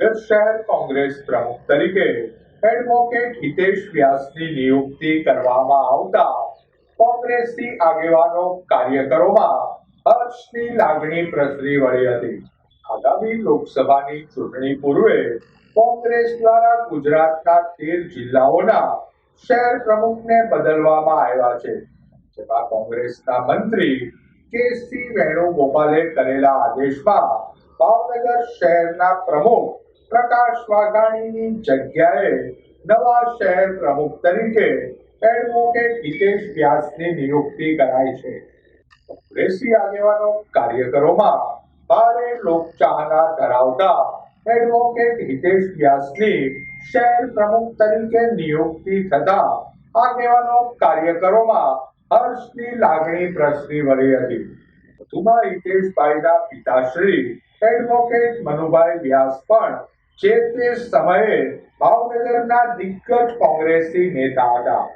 ભાવનગર શહેર કોંગ્રેસ પ્રમુખ તરીકે એડવોકેટ હિતેશ વ્યાસની નિયુક્તિ કરવામાં આવતા કોંગ્રેસની આગેવાનો કાર્યકરોમાં હર્ષની લાગણી પ્રસરી વળી હતી. આગામી લોકસભાની ચૂંટણી પૂર્વે કોંગ્રેસ દ્વારા ગુજરાતના તેર જિલ્લાઓના શહેર પ્રમુખને બદલવામાં આવ્યા છે. જેમાં કોંગ્રેસના મંત્રી કેસી વેણુગોપાલે કરેલા આદેશમાં ભાવનગર શહેરના પ્રમુખ પ્રકાશ વાઘાણીની જગ્યાએ નવા શહેર પ્રમુખ તરીકે એડવોકેટ હિતેશ વ્યાસની નિયુક્તિ કરાઈ છે. કોંગ્રેસી આગેવાનો કાર્યકરોમાં ભારે લોકચાહના ધરાવતા એડવોકેટ હિતેશ વ્યાસની શહેર પ્રમુખ તરીકે નિયુક્તિ થતા આગેવાનો કાર્યકરોમાં હર્ષની લાગણી પ્રસરી વળી હતી. વધુમાં હિતેશભાઈના પિતાશ્રી એડવોકેટ મનુભાઈ વ્યાસ પણ જે તે સમયે ભાવનગરના દિગ્ગજ કોંગ્રેસી નેતા હતા.